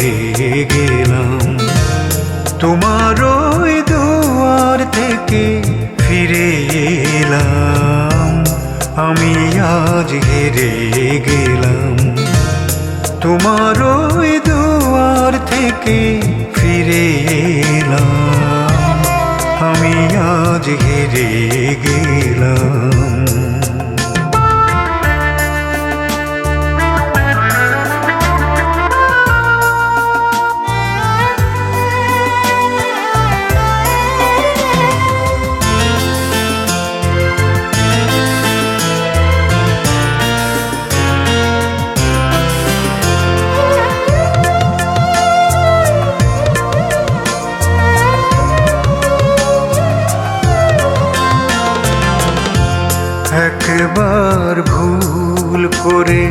হেরে গেলাম তোমার ওই দুয়ার থেকে ফিরে এলাম। আমি আজ হেরে গেলাম। তোমার ওই দুয়ার থেকে ফিরে এলাম। আমি আজ হেরে গেলাম। একবার ভুল করে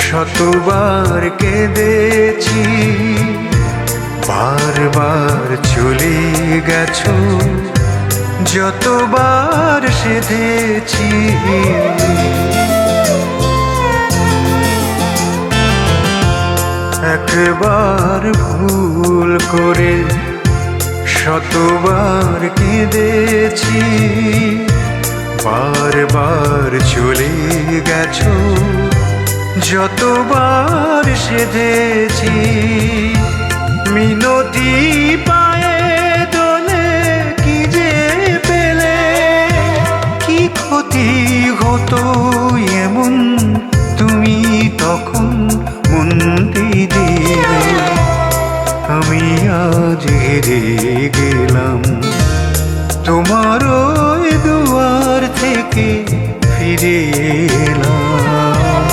শতবার কেঁদেছি, বারবার চলে গেছো, যতবার সেধেছি। একবার ভুল করে শতবার কেঁদেছি বারবার চলে গেছো, যতবার সেধেছি, মিনতি পায়ে দোলে কি যে পেলে, কি ক্ষতি হতো এমন তুমি তখন মন্দি দিলে। আমি আজ হেরে গেলাম, তোমার থেকে ফিরে এলাম।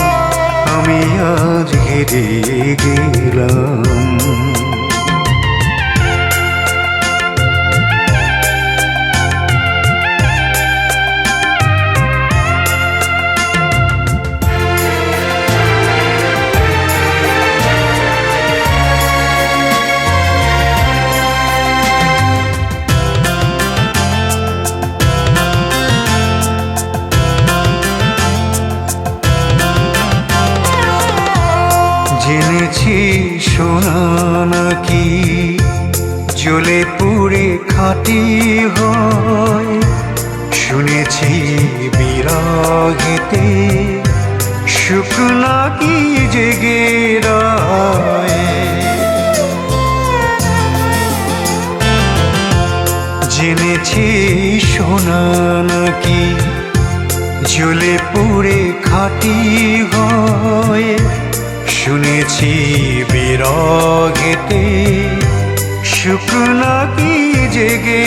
আমি আজ হেরে গেলাম। জেনেছি সোনা নাকি? জ্বলে পুড়ে খাটি হয়। শুনেছি বিরাগেতে সুখ নাকি জেগে জেনেছি সোনা নাকি? জ্বলে পুড়ে খাটি হয়। শুনেছি বিরগেতে সুখ নাকি জেগে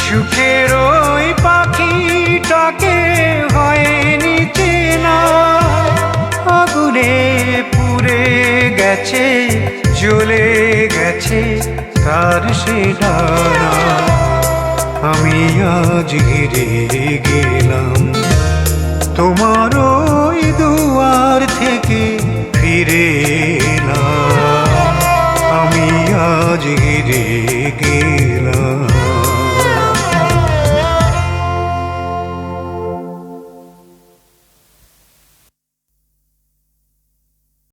সুখের ওই পাখিটাকে হয়নি চেনা আগুনে পুড়ে গেছে জ্বলে গেছে তার সে ডানা আমি আজ ঘিরে গেলাম তোমার